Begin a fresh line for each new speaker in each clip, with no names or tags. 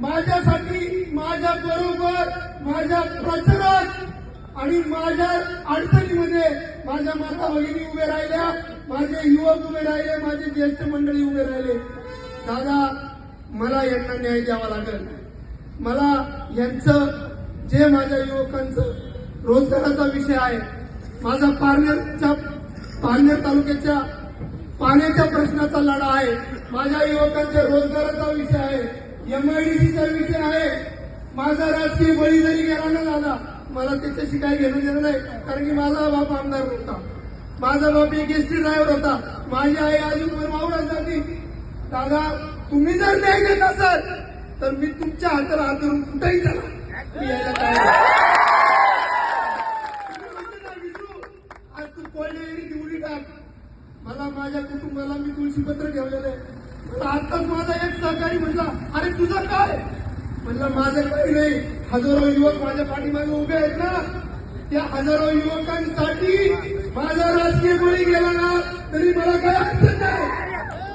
माझ्यासाठी माझ्या बरोबर माझ्या प्रचारात आणि माझ्या अडचणीमध्ये माझ्या माता भगिनी उभे राहिल्या माझे युवक उभे राहिले माझे ज्येष्ठ मंडळी उभे राहिले. दादा मला यांना न्याय द्यावा लागेल. मला यांचं जे माझ्या युवकांचं रोजगाराचा विषय आहे माझा पारनेरच्या पारनेर तालुक्याच्या पाण्याच्या प्रश्नाचा लढा आहे माझ्या युवकांच्या रोजगाराचा विषय आहे. एमआयडीसीचा विषय आहे. माझा राजकीय बळी जरी गेला ना दादा मला त्याच्याशी काही घेणं देणं नाही कारण की माझा बाप आमदार होता माझा बाप एक एसटी ड्रायव्हर होता. माझी आई अजून मावळत जाती. दादा तुम्ही जर न्याय देत असाल तर मी तुमच्या हाताला हात धरून कुठेही जाणार यायला आज तू कोल्हेरी निवडी टाक. मला माझ्या कुटुंबाला मी तुळशीपत्र ठेवलेलं आहे. मला माझा एक सहकारी म्हटला अरे तुझं काय? म्हणलं माझं काही नाही. हजारो युवक माझ्या पाठीमागे उभे आहेत ना. त्या हजारो युवकांसाठी माझा राजकीय कोणी गेला ना. तरी मला काय अडचण नाही.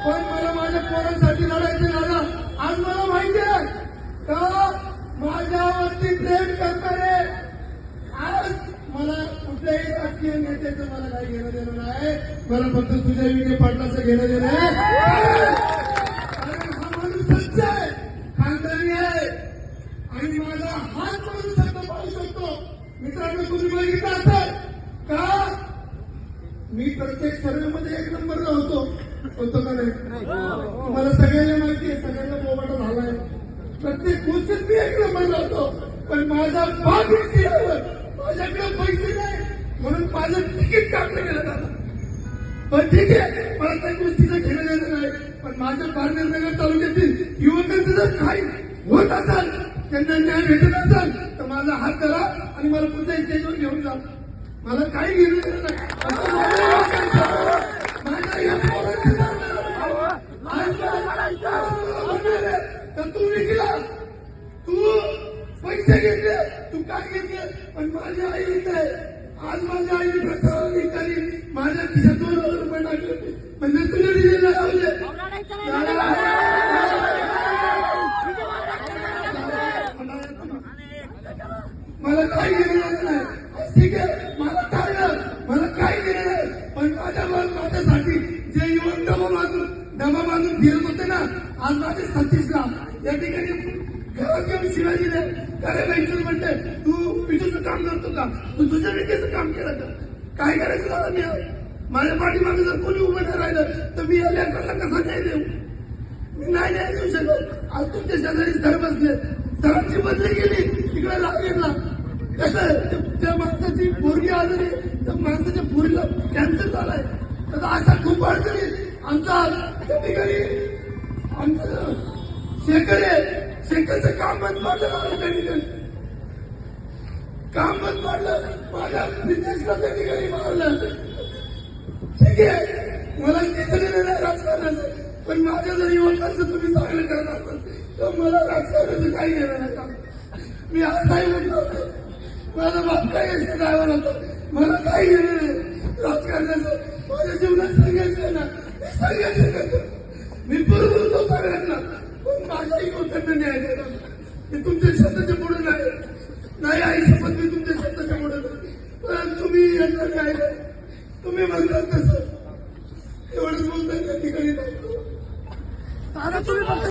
पण मला माझ्या पोरांसाठी लढायचं झालं आज मला माहिती आहे का? माझ्यावरती प्रेम करणारे आज मला कुठल्याही राजकीय नेत्याचं मला काही घेणं देणं नाही. मला फक्त तुझ्या विखे पाटलाचं घेणं देणं आहे कारण हा माणूस सच्चा आहे खानदानी आहे आणि शब्द पाहू शकतो मित्रांनो तुम्ही बघितलं का मी प्रत्येक सर्वेमध्ये एक नंबरला होतो होतो का नाही. तुम्हाला सगळ्यांना माहिती आहे सगळ्यांना मोबाईल झालाय प्रत्येक गोष्टीत मी एक नंबरला होतो पण माझा भाग इतिहासावर माझ्याकडे पैसे नाही म्हणून माझं तिकीट काढलं गेलं जातं पण ठीक आहे मला त्या गोष्टीचं घेणं देणं नाही पण माझ्या पारनेर नगर तालुक्यातील युवकांचं जर काही होत असाल त्यांना न्याय भेटत असेल तर माझा हात धरा आणि मला पुन्हा स्टेजवर घेऊन जा. मला काही घेणं देणं नाही. तर तू विकला. तू पैसे घेतले तू काय घेतले? पण माझी आई इथे आहे. आज माझ्या आईने काही घेणं नाही. ठीक आहे? मला काय मला काही घेणं पण माझ्या माझ्यासाठी जे युवक डबा बांधून डबा बांधून फिरत होते ना आज माझे सतीशला या ठिकाणी घरात येऊन शिवाय अरे म्हणते तू विजेचं काम करतो का? तू तुझ्या विजेचं काम केलं का? काय करायचं झालं मी माझ्या पाठीमागे जर कोणी उभं नाही राहिलं तर मी या लेकराला कसा नाही देऊ? मी नाही नाही देऊ शकत. आज तुमच्या शेजारी सर बसले सरांची बदली गेली तिकडे लागेल ना कसं त्या माणसाची पोरगी आजारी त्या माणसाच्या पोरीला कॅन्सर झालाय. तर अशा खूप अडचणी आमचा ठिकाणी आमचं शेकर आहे. शेखरचं काम बंद पडलं झालं त्या ठिकाणी काम बंद पडलं. माझ्या बिझनेसला त्या ठिकाणी मारलं. ठीक आहे. मला घेतलेलं नाही राजकारणाचं पण माझ्या जर युवकांचं तुम्ही चांगलं करणार असाल तर मला राजकारणाचं काही घेणार नाही मी आज नाही म्हणणार. होतं माझा बाप काय एसटी ड्रायव्हर होता मला काही घेणं नाही. राजकारणाचं माझ्या जीवनात सांगायचं आहे ना. मी संघर्ष करतो. मी बरोबर होतो सगळ्यांना. पण माझ्याही गोष्टींना न्याय देणार मी तुमच्या शब्दाच्या पुढे नाही. नाही आई शपथ मी तुमच्या शब्दाच्या पुढे नाही. पण तुम्ही यांना न्याय द्या. तुम्ही म्हणतात तसं. एवढंच बोलतात त्या ठिकाणी. थांबतो.
तुम्ही